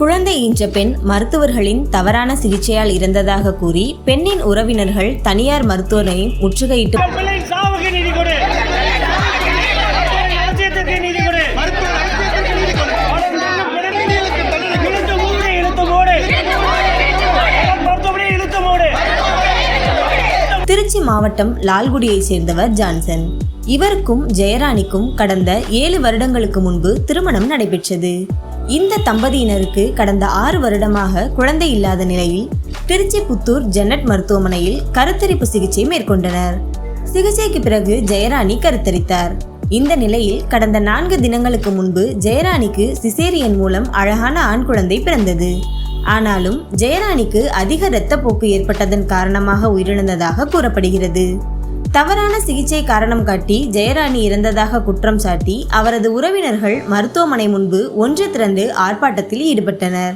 குழந்தை ஈன்ற பெண் மருத்துவர்களின் தவறான சிகிச்சையால் இறந்ததாக கூறி பெண்ணின் உறவினர்கள் தனியார் மருத்துவரை முற்றுகையிட்டு திருச்சி மாவட்டம் லால்குடியைச் சேர்ந்தவர் ஜான்சன். இவருக்கும் ஜெயராணிக்கும் கடந்த ஏழு வருடங்களுக்கு முன்பு திருமணம் நடைபெற்றது. இந்த தம்பதியினருக்கு கடந்த ஆறு வருடமாக குழந்தை இல்லாத நிலையில் திருச்சி புத்தூர் ஜென்னட் மருத்துவமனையில் கருத்தரிப்பு சிகிச்சை மேற்கொண்டனர். சிகிச்சைக்கு பிறகு ஜெயராணி கருத்தரித்தார். இந்த நிலையில் கடந்த நான்கு தினங்களுக்கு முன்பு ஜெயராணிக்கு சிசேரியன் மூலம் அழகான ஆண் குழந்தை பிறந்தது. ஆனாலும் ஜெயராணிக்கு அதிக இரத்தப்போக்கு ஏற்பட்டதன் காரணமாக உயிரிழந்ததாக கூறப்படுகிறது. தவறான சிகிச்சை காரணம் காட்டி ஜெயராணி இறந்ததாக குற்றம் சாட்டி அவரது உறவினர்கள் மருத்துவமனை முன்பு ஒன்று திரண்டு ஆர்ப்பாட்டத்தில் ஈடுபட்டனர்.